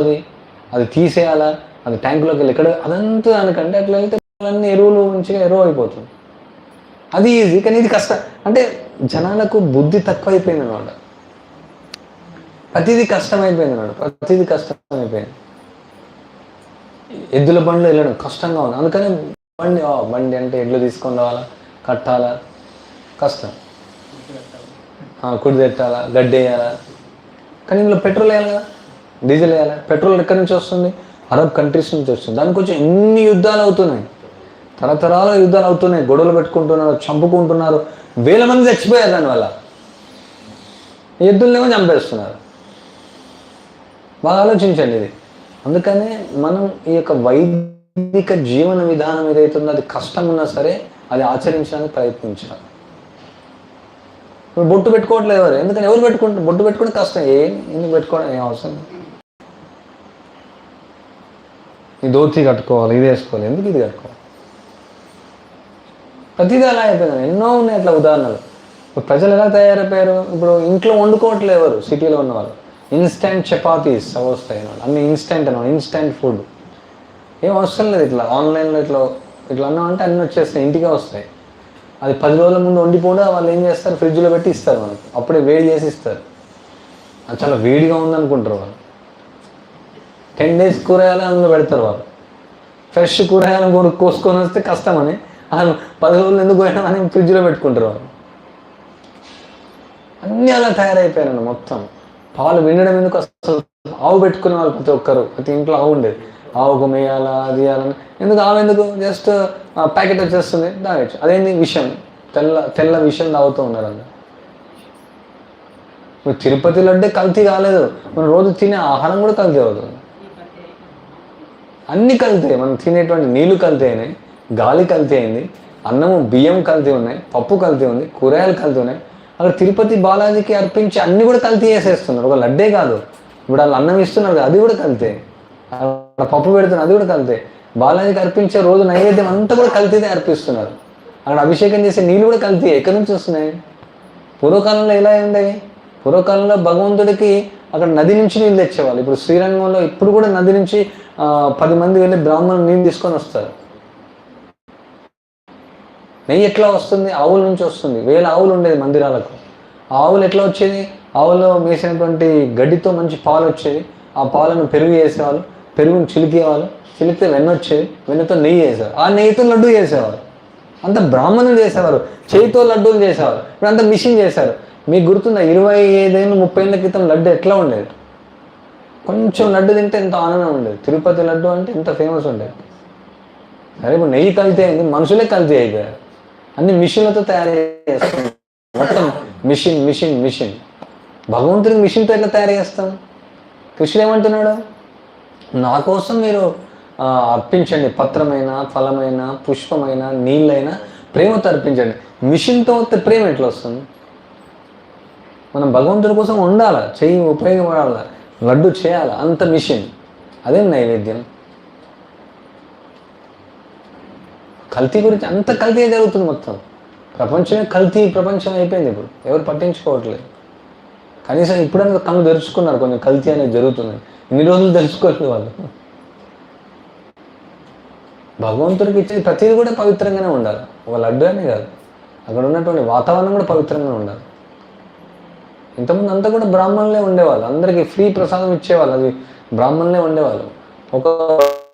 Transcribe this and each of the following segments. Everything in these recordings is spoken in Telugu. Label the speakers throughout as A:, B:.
A: వస్తుంది. అది తీసేయాలా? అది ట్యాంకులోకి వెళ్ళి ఎక్కడ? అదంతా దానికంటే అట్లా వెళ్తే అన్ని ఎరువులు మంచిగా ఎరువు అయిపోతుంది. అది ఈజీ కానీ ఇది కష్టం. అంటే జనాలకు బుద్ధి తక్కువ అయిపోయింది అనమాట. ప్రతిదీ కష్టం అయిపోయింది అన్నాడు ప్రతిదీ కష్టం అయిపోయింది ఎద్దుల బండ్లు వెళ్ళడం కష్టంగా ఉంది. అందుకని బండి బండి అంటే ఎడ్లు తీసుకొని రావాలా? కట్టాలా? కష్టం. కుడి పెట్టాలా గడ్డి వేయాలా? కానీ ఇందులో పెట్రోల్ వేయాలి కదా? డీజిల్ వేయాలి? పెట్రోల్ ఎక్కడి నుంచి వస్తుంది? అరబ్ కంట్రీస్ నుంచి వస్తుంది. దానికి కొంచెం ఎన్ని యుద్ధాలు అవుతున్నాయి? తరతరాల యుద్ధాలు అవుతున్నాయి. గొడవలు పెట్టుకుంటున్నారు చంపుకుంటున్నారు. వేల మంది చచ్చిపోయారు దానివల్ల. ఎద్దులనేమో చంపేస్తున్నారు. బాగా ఆలోచించండి ఇది. అందుకనే మనం ఈ యొక్క వైదిక జీవన విధానం ఏదైతుందో అది కష్టం ఉన్నా సరే అది ఆచరించడానికి ప్రయత్నించాలి. బొట్టు పెట్టుకోవట్లేదు ఎవరు? ఎందుకని ఎవరు పెట్టుకుంటారు? బొట్టు పెట్టుకుంటే కష్టం. ఏం? ఎందుకు పెట్టుకోవడం? ఏం అవసరం? ఈ దోతి కట్టుకోవాలి ఇది వేసుకోవాలి ఎందుకు ఇది కట్టుకోవాలి? ప్రతిదీ అలా అయిపోయింది. ఎన్నో ఉన్నాయి అట్లా ఉదాహరణలు. ఇప్పుడు ప్రజలు ఎలా తయారైపోయారు? ఇప్పుడు ఇంట్లో వండుకోవట్లేదు ఎవరు? సిటీలో ఉన్నవాళ్ళు. ఇన్స్టెంట్ చపాతీస్ అవి వస్తాయి అన్ని ఇన్స్టెంట్ అన్న ఇన్స్టెంట్ ఫుడ్ ఏం అవసరం లేదు ఇట్లా. ఆన్లైన్లో ఇట్లా ఇట్లా అన్నామంటే అన్నీ వచ్చేస్తాయి. ఇంటికే వస్తాయి. అది పది రోజుల ముందు వండిపోతే వాళ్ళు ఏం చేస్తారు? ఫ్రిడ్జ్లో పెట్టి ఇస్తారు మనకు. అప్పుడే వేడి చేసి ఇస్తారు. అది చాలా వేడిగా ఉందనుకుంటారు వాళ్ళు. టెన్ డేస్ కూరగాయలు అందులో పెడతారు వాళ్ళు. ఫ్రెష్ కూరగాయలు కొను కోసుకొని వస్తే కష్టమని వాళ్ళు పది రోజులు ఎందుకు పోయినా అని ఫ్రిడ్జ్లో పెట్టుకుంటారు వాళ్ళు. అన్నీ అలా తయారైపోయారండి మొత్తం. పాలు వినడం ఎందుకు అసలు ఆవు పెట్టుకునే వాళ్ళు ప్రతి ఒక్కరు ప్రతి ఇంట్లో ఆవు ఉండేది. ఆవుకు మేయాలా అది వేయాలని ఎందుకు ఆవు ఎందుకు? జస్ట్ ప్యాకెట్ వచ్చేస్తుంది తాగచ్చు. అదేంటి విషయం తెల్ల తెల్ల విషయం తాగుతూ ఉన్నారు అందరు ఇప్పుడు తిరుపతి లడ్డే కల్తీ కాలేదు. మనం రోజు తినే ఆహారం కూడా కల్తీ అవుతుంది అన్ని కలుతాయి మనం తినేటువంటి నీళ్ళు కల్తీ అయినాయి గాలి కల్తీ అయింది అన్నము బియ్యం కల్తీ ఉన్నాయి పప్పు కల్తీ ఉంది కూరగాయలు కల్తీ ఉన్నాయి. అక్కడ తిరుపతి బాలాజీకి అర్పించి అన్ని కూడా కల్తీ చేసేస్తున్నారు ఒక లడ్డే కాదు. ఇప్పుడు వాళ్ళు అన్నం ఇస్తున్నారు కదా అది కూడా కల్తీ అక్కడ పప్పు పెడుతున్నారు అది కూడా కల్తీ బాలాజీకి అర్పించే రోజు నైవేద్యం అంతా కూడా కల్తీదే అర్పిస్తున్నారు. అక్కడ అభిషేకం చేసే నీళ్ళు కూడా కల్తీ ఎక్కడి నుంచి వస్తున్నాయి? పూర్వకాలంలో ఎలా ఉండేవి పూర్వకాలంలో భగవంతుడికి అక్కడ నది నుంచి నీళ్ళు తెచ్చేవాళ్ళు. ఇప్పుడు శ్రీరంగంలో ఇప్పుడు కూడా నది నుంచి పది మంది వెళ్ళి బ్రాహ్మణులు నీళ్ళు తీసుకొని వస్తారు. నెయ్యి ఎట్లా వస్తుంది? ఆవుల నుంచి వస్తుంది. వేల ఆవులు ఉండేది మందిరాలకు. ఆవులు ఎట్లా వచ్చేది? ఆవులో వేసినటువంటి గడ్డితో మంచి పాలు వచ్చేది. ఆ పాలను పెరుగు వేసేవాళ్ళు పెరుగును చిలికేవాళ్ళు చిలికితే వెన్న వచ్చేది వెన్నతో నెయ్యి వేసేవారు ఆ నెయ్యితో లడ్డు చేసేవారు. అంత బ్రాహ్మణులు చేసేవారు. చేయితో లడ్డూలు చేసేవారు. ఇప్పుడు అంత మిషన్ చేశారు. మీకు గుర్తుందా? ఇరవై ఐదేళ్ళు ముప్పై ఏళ్ళ క్రితం లడ్డు ఎట్లా ఉండేది? కొంచెం లడ్డు తింటే ఎంత ఆనందం ఉండేది. తిరుపతి లడ్డు అంటే ఎంత ఫేమస్ ఉండేది. సరే ఇప్పుడు నెయ్యి కల్తీ అయింది మనుషులే కల్తీ అయిపోయారు. అన్ని మిషన్లతో తయారు చేస్తాం. మొత్తం మిషన్ మిషన్ మిషన్. భగవంతుడికి మిషన్తో ఎట్లా తయారు చేస్తాం? కృష్ణుడు ఏమంటున్నాడు? నా కోసం మీరు అర్పించండి. పత్రమైన ఫలమైన పుష్పమైన నీళ్ళైనా ప్రేమతో అర్పించండి. మిషన్తో వస్తే ప్రేమ ఎట్లా వస్తుంది? మనం భగవంతుడి కోసం ఉండాలి? చెయ్యి ఉపయోగపడాలి? లడ్డు చేయాలి? అంత మిషన్. అదే నైవేద్యం? కల్తీ గురించి అంత కల్తీ జరుగుతుంది మొత్తం. ప్రపంచమే కల్తీ ప్రపంచం అయిపోయింది ఇప్పుడు. ఎవరు పట్టించుకోవట్లేదు. కనీసం ఇప్పుడైనా కళ్ళు తెరుచుకున్నారు కొంచెం కల్తీ అనేది జరుగుతుంది. ఇన్ని రోజులు తెలుసుకోలేదు వాళ్ళు. భగవంతుడికి ఇచ్చేది ప్రతిదీ కూడా పవిత్రంగానే ఉండాలి. ఒక లడ్డు అనే కాదు. అక్కడ ఉన్నటువంటి వాతావరణం కూడా పవిత్రంగా ఉండాలి. ఇంతకుముందు అంతా కూడా బ్రాహ్మణులే ఉండేవాళ్ళు. అందరికీ ఫ్రీ ప్రసాదం ఇచ్చేవాళ్ళు. అది బ్రాహ్మణులే ఉండేవాళ్ళు. ఒక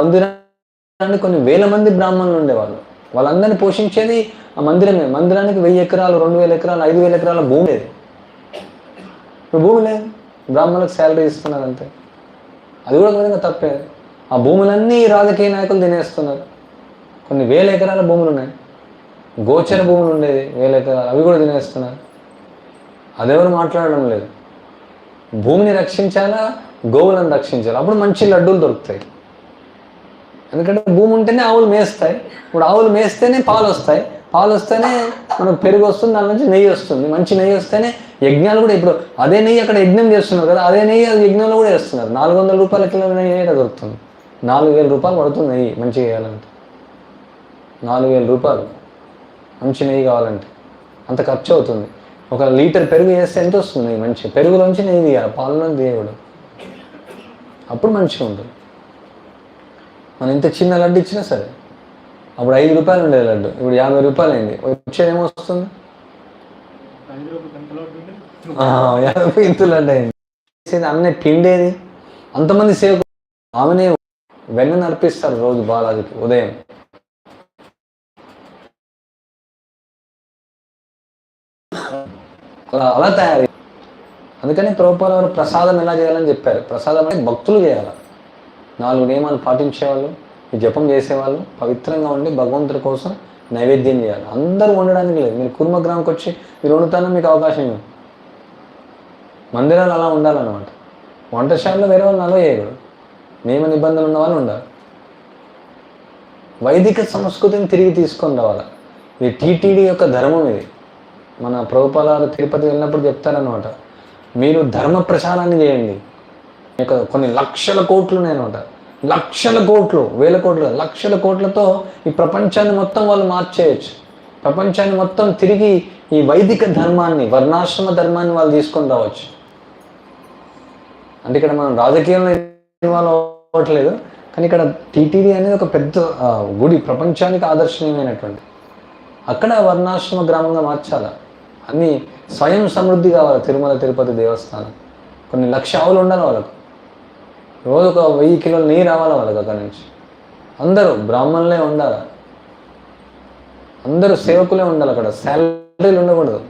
A: మందిరానికి కొన్ని వేల మంది బ్రాహ్మణులు ఉండేవాళ్ళు. వాళ్ళందరినీ పోషించేది ఆ మందిరమే. మందిరానికి వెయ్యి ఎకరాలు రెండు వేల ఎకరాలు ఐదు వేల ఎకరాల భూమి లేదు. భూమి లేదు. బ్రాహ్మణులకు శాలరీ ఇస్తున్నారు అంతే. అది కూడా ఒక విధంగా తప్పే. ఆ భూములన్నీ రాజకీయ నాయకులు తినేస్తున్నారు. కొన్ని వేల ఎకరాల భూములు ఉన్నాయి. గోచర భూములు ఉండేది వేల ఎకరాలు. అవి కూడా తినేస్తున్నారు. అదెవరు మాట్లాడడం లేదు. భూమిని రక్షించాలా? గోవులను రక్షించాలి? అప్పుడు మంచి లడ్డూలు దొరుకుతాయి. ఎందుకంటే భూమి ఉంటేనే ఆవులు మేస్తాయి. ఇప్పుడు ఆవులు మేస్తేనే పాలు వస్తాయి. పాలు వస్తేనే మనకు పెరుగు వస్తుంది దాని నుంచి నెయ్యి వస్తుంది. మంచి నెయ్యి వస్తేనే యజ్ఞాలు కూడా ఇప్పుడు అదే నెయ్యి అక్కడ యజ్ఞం చేస్తున్నారు కదా అదే నెయ్యి అది యజ్ఞంలో కూడా వేస్తున్నారు. నాలుగు వందల రూపాయల కిలో నెయ్యి అక్కడ దొరుకుతుంది. నాలుగు వేల రూపాయలు పడుతుంది నెయ్యి మంచిగా చేయాలంటే నాలుగు వేల రూపాయలు మంచి నెయ్యి కావాలంటే. అంత ఖర్చు అవుతుంది. ఒక లీటర్ పెరుగు వేస్తే ఎంత వస్తుంది? మంచి పెరుగులోంచి నెయ్యి తీయాలి. పాలలో తీయకూడదు. అప్పుడు మంచిగా ఉంటుంది. మనం ఇంత చిన్న లడ్డు ఇచ్చినా సరే అప్పుడు ఐదు రూపాయలు ఉండేది లడ్డు. ఇప్పుడు యాభై రూపాయలు అయింది. వచ్చేది ఏమొస్తుంది? యాభై ఇంత లడ్డు అయింది. చేసేది అన్నీ పిండేది అంతమంది సేవకు ఆమెనే వెన్న నడిపిస్తారు రోజు బాలాజీకి ఉదయం. అలా తయారు అందుకని ప్రభుపాల వారు ప్రసాదం ఎలా చేయాలని చెప్పారు. ప్రసాదం అంటే భక్తులు చేయాలి? నాలుగు నియమాలు పాటించేవాళ్ళు ఈ జపం చేసేవాళ్ళు పవిత్రంగా ఉండి భగవంతుడి కోసం నైవేద్యం చేయాలి. అందరూ వండడానికి లేదు. మీరు కుర్మ గ్రామంకి వచ్చి మీరు వండుతానో మీకు అవకాశం ఇవ్వం మందిరాలు అలా ఉండాలన్నమాట. వంటశాలలో వేరే వాళ్ళు అలా చేయకూడదు. నియమ నిబంధనలు ఉన్న వాళ్ళు ఉండాలి. వైదిక సంస్కృతిని తిరిగి తీసుకొని రావాలి. ఇది టీటీడీ యొక్క ధర్మం ఇది. మన ప్రభుపాల తిరుపతి వెళ్ళినప్పుడు చెప్తారనమాట మీరు ధర్మ ప్రచారాన్ని చేయండి. మీకు కొన్ని లక్షల కోట్లు ఉన్నాయన్నమాట లక్షల కోట్లు వేల కోట్లు లక్షల కోట్లతో ఈ ప్రపంచాన్ని మొత్తం వాళ్ళు మార్చేయచ్చు. ప్రపంచాన్ని మొత్తం తిరిగి ఈ వైదిక ధర్మాన్ని వర్ణాశ్రమ ధర్మాన్ని వాళ్ళు తీసుకొని రావచ్చు. అంటే ఇక్కడ మనం రాజకీయంలో వాళ్ళు అవ్వట్లేదు కానీ ఇక్కడ టీటీడీ అనేది ఒక పెద్ద గుడి ప్రపంచానికి ఆదర్శనీయమైనటువంటి. అక్కడ వర్ణాశ్రమ గ్రామంగా మార్చాలా? అన్ని స్వయం సమృద్ధి కావాలి తిరుమల తిరుపతి దేవస్థానం. కొన్ని లక్ష ఆవులు ఉండాలి వాళ్ళకు. రోజు ఒక వెయ్యి కిలోలు నెయ్యి రావాలి వాళ్ళకి అక్కడి నుంచి. అందరూ బ్రాహ్మణులే ఉండాలి. అందరూ సేవకులే ఉండాలి అక్కడ. శాలరీలు ఉండకూడదు.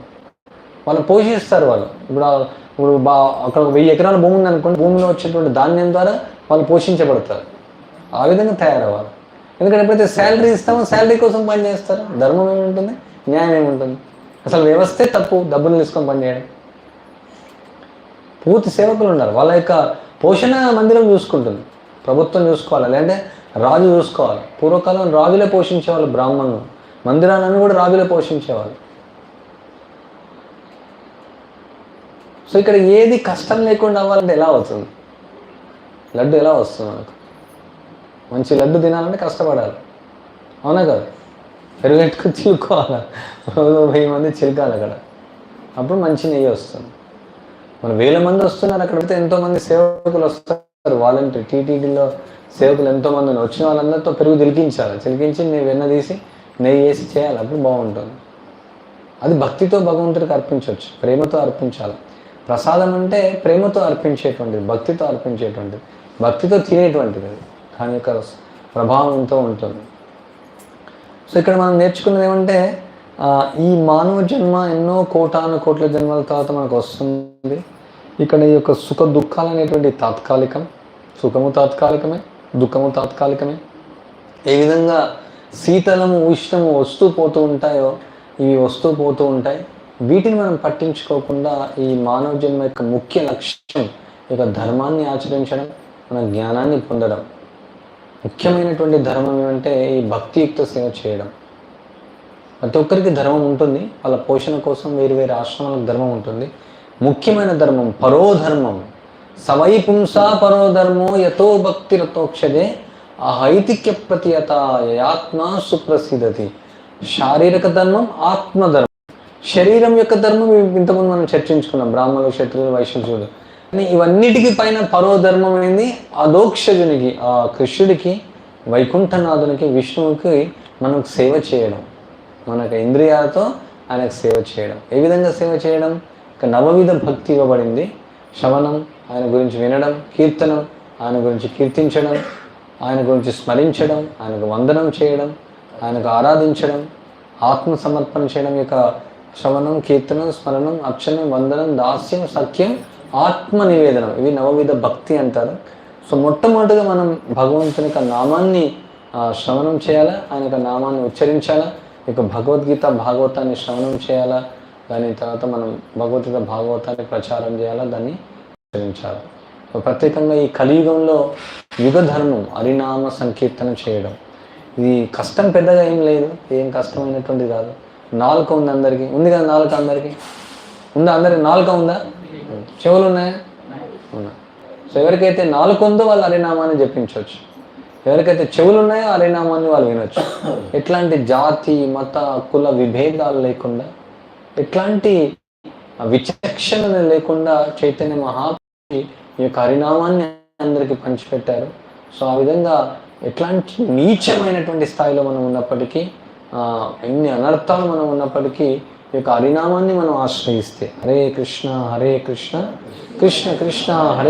A: వాళ్ళు పోషిస్తారు వాళ్ళు. ఇప్పుడు ఇప్పుడు బా అక్కడ ఒక వెయ్యి ఎకరాల భూమి ఉంది అనుకోండి భూమిలో వచ్చేటువంటి ధాన్యం ద్వారా వాళ్ళు పోషించబడతారు. ఆ విధంగా తయారవ్వాలి. ఎందుకంటే ఎప్పుడైతే శాలరీ ఇస్తామో శాలరీ కోసం పని చేస్తారు ధర్మం ఏముంటుంది? న్యాయం ఏముంటుంది? అసలు వ్యవస్థే తప్పు డబ్బులు తీసుకొని పని చేయడం. పూర్తి సేవకులు ఉన్నారు. వాళ్ళ యొక్క పోషణ మందిరం చూసుకుంటుంది. ప్రభుత్వం చూసుకోవాలి. లేదంటే రాజు చూసుకోవాలి. పూర్వకాలం రాజులే పోషించేవాళ్ళు బ్రాహ్మణులు. మందిరాలను కూడా రాజులే పోషించేవాళ్ళు. సో ఇక్కడ ఏది కష్టం లేకుండా అవ్వాలంటే ఎలా అవుతుంది? లడ్డు ఎలా వస్తుంది మనకు? మంచి లడ్డు తినాలంటే కష్టపడాలి. అవునా కదా? పెరుగెట్టుకు చిలుకోవాలి రోజు వెయ్యి మంది చిలకాలి అక్కడ. అప్పుడు మంచి నెయ్యి వస్తుంది. మన వేల మంది వస్తున్నారు అక్కడ అయితే ఎంతోమంది సేవకులు వస్తారు. వాలంటీర్ టీటీడీలో సేవకులు ఎంతోమంది వచ్చిన వాళ్ళందరితో పెరుగు తిలికించాలి. చిలికించి నీ వెన్న తీసి నెయ్యి వేసి చేయాలి. అప్పుడు బాగుంటుంది. అది భక్తితో భగవంతుడికి అర్పించవచ్చు. ప్రేమతో అర్పించాలి. ప్రసాదం అంటే ప్రేమతో అర్పించేటువంటిది భక్తితో అర్పించేటువంటిది భక్తితో తినేటువంటిది అది. దాని యొక్క ప్రభావంతో ఉంటుంది. సో ఇక్కడ మనం నేర్చుకున్నది ఏమంటే ఈ మానవ జన్మ ఎన్నో కోటాను కోట్ల జన్మల తర్వాత మనకు వస్తుంది. ఇక్కడ ఈ యొక్క సుఖ దుఃఖాలు అనేటువంటి తాత్కాలికం. సుఖము తాత్కాలికమే దుఃఖము తాత్కాలికమే. ఏ విధంగా శీతలము ఉష్ణము వస్తూ పోతూ ఉంటాయో ఇవి వస్తూ పోతూ ఉంటాయి. వీటిని మనం పట్టించుకోకుండా ఈ మానవ జన్మ యొక్క ముఖ్య లక్ష్యం ఈ యొక్క ధర్మాన్ని ఆచరించడం మన జ్ఞానాన్ని పొందడం. ముఖ్యమైనటువంటి ధర్మం ఏమంటే ఈ భక్తియుక్త సేవ చేయడం. ప్రతి ఒక్కరికి ధర్మం ఉంటుంది. వాళ్ళ పోషణ కోసం వేరు వేరు ఆశ్రమాలకు ధర్మం ఉంటుంది. ముఖ్యమైన ధర్మం పరోధర్మం. సవై పుంసా పరోధర్మో యతో భక్తి రతోక్షదే అహైతిక్య ప్రతియత ఆత్మ సుప్రసిద్ధతి. శారీరక ధర్మం ఆత్మధర్మం. శరీరం యొక్క ధర్మం ఇంతకుముందు మనం చర్చించుకున్నాం. బ్రాహ్మణులు క్షత్రులు వైశ్యులు ఇవన్నిటికి పైన పరోధర్మం ఏంది? అదోక్షజునికి ఆ కృష్ణుడికి వైకుంఠనాథునికి విష్ణువుకి మనకు సేవ చేయడం. మనకు ఇంద్రియాలతో ఆయనకు సేవ చేయడం. ఏ విధంగా సేవ చేయడం? ఇక నవవిధ భక్తి ఇవ్వబడింది. శ్రవణం ఆయన గురించి వినడం. కీర్తనం ఆయన గురించి కీర్తించడం. ఆయన గురించి స్మరించడం. ఆయనకు వందనం చేయడం. ఆయనకు ఆరాధించడం. ఆత్మ సమర్పణ చేయడం యొక్క శ్రవణం కీర్తనం స్మరణం అక్షణం వందనం దాస్యం సఖ్యం ఆత్మ నివేదనం ఇవి నవవిధ భక్తి అంటారు. సో మొట్టమొదటిగా మనం భగవంతుని యొక్క నామాన్ని శ్రవణం చేయాలా? ఆయన యొక్క నామాన్ని ఉచ్చరించాలా? ఇక భగవద్గీత భాగవతాన్ని శ్రవణం చేయాలా? దాని తర్వాత మనం భగవద్గీత భాగవతాన్ని ప్రచారం చేయాలా? దాన్ని ఉచ్చరించాలి? ప్రత్యేకంగా ఈ కలియుగంలో యుగధర్మం హరినామ సంకీర్తన చేయడం. ఇది కష్టం పెద్దగా ఏం లేదు. ఏం కష్టమైనటువంటిది కాదు. నాలుక ఉంది అందరికీ. ఉంది కదా నాలుక అందరికీ? ఉందా అందరికి? నాలుక ఉందా? చెవులు ఉన్నాయా ఉన్నా సో ఎవరికైతే నాలుక ఉందో వాళ్ళు హరినామాన్ని జపించవచ్చు. ఎవరికైతే చెవులు ఉన్నాయో హరినామాన్ని వాళ్ళు వినొచ్చు. ఎట్లాంటి జాతి మత కుల విభేదాలు లేకుండా ఎట్లాంటి విచక్షణ లేకుండా చైతన్య మహాప్రభు ఈ యొక్క హరినామాన్ని అందరికీ పంచిపెట్టారు. సో ఆ విధంగా ఎట్లాంటి నీచమైనటువంటి స్థాయిలో మనం ఉన్నప్పటికీ ఎన్ని అనర్థాలు మనం ఉన్నప్పటికీ యొక్క హరినామాన్ని మనం ఆశ్రయిస్తే హరే కృష్ణ హరే కృష్ణ కృష్ణ కృష్ణ హరే